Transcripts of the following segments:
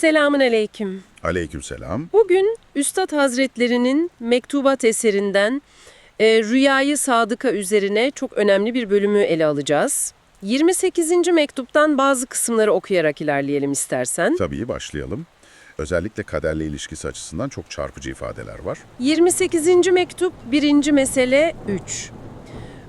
Selamun aleyküm. Aleykümselam. Bugün Üstad Hazretlerinin mektubat eserinden e, Rüyayı Sadıka üzerine çok önemli bir bölümü ele alacağız. 28. mektuptan bazı kısımları okuyarak ilerleyelim istersen. Tabii başlayalım. Özellikle kaderle ilişkisi açısından çok çarpıcı ifadeler var. 28. mektup 1. mesele 3.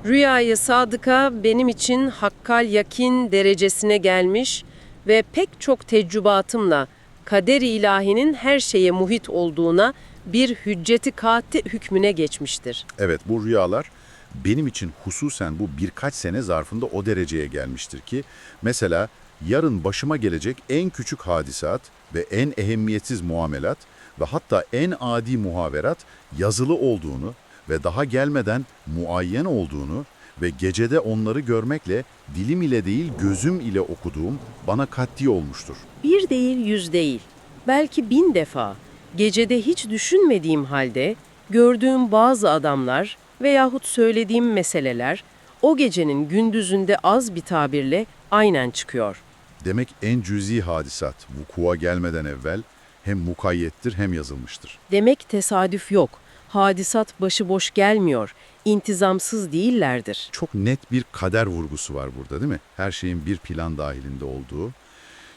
Rüyayı sadıka benim için hakkal yakin derecesine gelmiş ve pek çok tecrübatımla kader-i ilahinin her şeye muhit olduğuna bir hücceti kati hükmüne geçmiştir. Evet bu rüyalar benim için hususen bu birkaç sene zarfında o dereceye gelmiştir ki mesela yarın başıma gelecek en küçük hadisat ve en ehemmiyetsiz muamelat ve hatta en adi muhaverat yazılı olduğunu ve daha gelmeden muayyen olduğunu ve gecede onları görmekle dilim ile değil gözüm ile okuduğum bana kat'i olmuştur. Bir değil yüz değil, belki bin defa gecede hiç düşünmediğim halde gördüğüm bazı adamlar veyahut söylediğim meseleler o gecenin gündüzünde az bir tabirle aynen çıkıyor. Demek en cüzi hadisat vuku'a gelmeden evvel hem mukayyettir hem yazılmıştır. Demek tesadüf yok. Hadisat başıboş gelmiyor. intizamsız değillerdir. Çok net bir kader vurgusu var burada değil mi? Her şeyin bir plan dahilinde olduğu.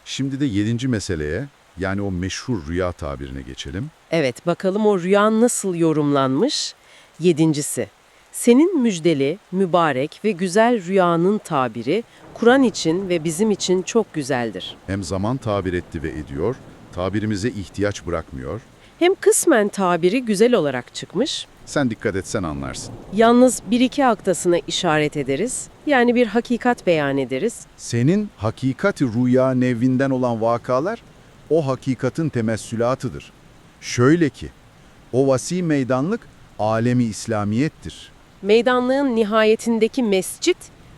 Şimdi de yedinci meseleye yani o meşhur rüya tabirine geçelim. Evet, bakalım o rüya nasıl yorumlanmış? Yedincisi, senin müjdeli, mübarek ve güzel rüyanın tabiri Kur'an için ve bizim için çok güzeldir. Hem zaman tabir etti ve ediyor, tabirimize ihtiyaç bırakmıyor. Hem kısmen tabiri güzel olarak çıkmış, Sen dikkat etsen anlarsın. yalnız bir iki aktasına işaret ederiz, yani bir hakikat beyan ederiz. Senin hakikati rüya nevvinden olan vakalar o hakikatin temessülatıdır. Şöyle ki, o vasi meydanlık alemi İslamiyettir. Meydanlığın nihayetindeki mescit,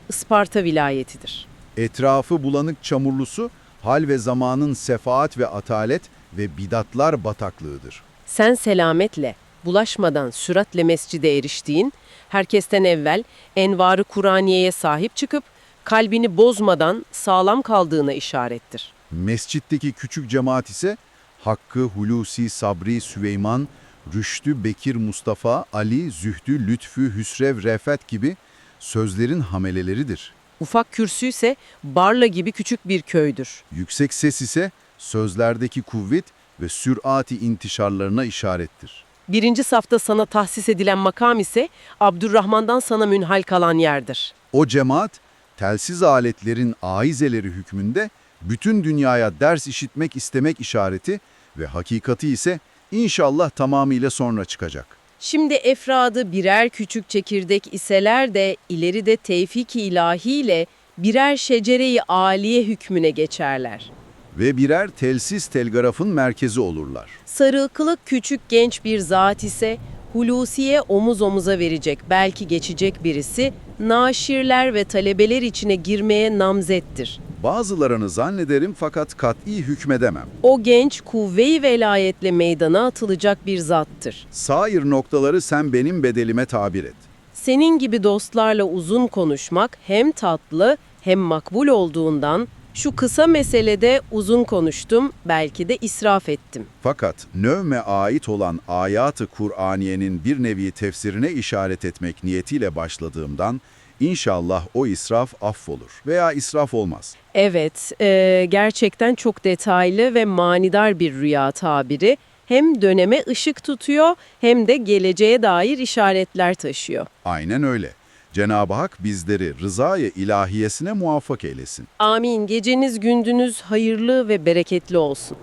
Isparta vilayetidir. Etrafı bulanık çamurlusu, hal ve zamanın sefaat ve atalet ve bidatlar bataklığıdır. Sen selametle, bulaşmadan süratle mescide eriştiğin, herkesten evvel envarı Kur'aniye'ye sahip çıkıp, kalbini bozmadan sağlam kaldığına işarettir. Mescitteki küçük cemaat ise Hakkı, Hulusi, Sabri, Süleyman, Rüştü, Bekir, Mustafa, Ali, Zühdü, Lütfü, Hüsrev, Refet gibi sözlerin hameleleridir. Ufak kürsü ise Barla gibi küçük bir köydür. Yüksek ses ise sözlerdeki kuvvet ve sürati intişarlarına işarettir. Birinci safta sana tahsis edilen makam ise Abdurrahman'dan sana münhal kalan yerdir. O cemaat, telsiz aletlerin aizeleri hükmünde bütün dünyaya ders işitmek istemek işareti ve hakikati ise inşallah tamamıyla sonra çıkacak. Şimdi efradı birer küçük çekirdek iseler de ileride tevfik-i ilahiyle birer şecere-i âliye hükmüne geçerler. Ve birer telsiz telgrafın merkezi olurlar. Sarı kılık küçük genç bir zat ise Hulusi'ye omuz omuza verecek belki geçecek birisi naşirler ve talebeler içine girmeye namzettir. Bazılarını zannederim fakat kat'i hükmedemem. O genç kuvve-i velayetle meydana atılacak bir zattır. Sair noktaları sen benim bedelime tabir et. Senin gibi dostlarla uzun konuşmak hem tatlı hem makbul olduğundan şu kısa meselede uzun konuştum, belki de israf ettim. Fakat növme ait olan ayatı Kur'aniyenin bir nevi tefsirine işaret etmek niyetiyle başladığımdan inşallah o israf affolur veya israf olmaz. Evet, e, gerçekten çok detaylı ve manidar bir rüya tabiri. Hem döneme ışık tutuyor hem de geleceğe dair işaretler taşıyor. Aynen öyle. Cenab-ı Hak bizleri rızaya ilahiyesine muvaffak eylesin. Amin. Geceniz gündünüz hayırlı ve bereketli olsun.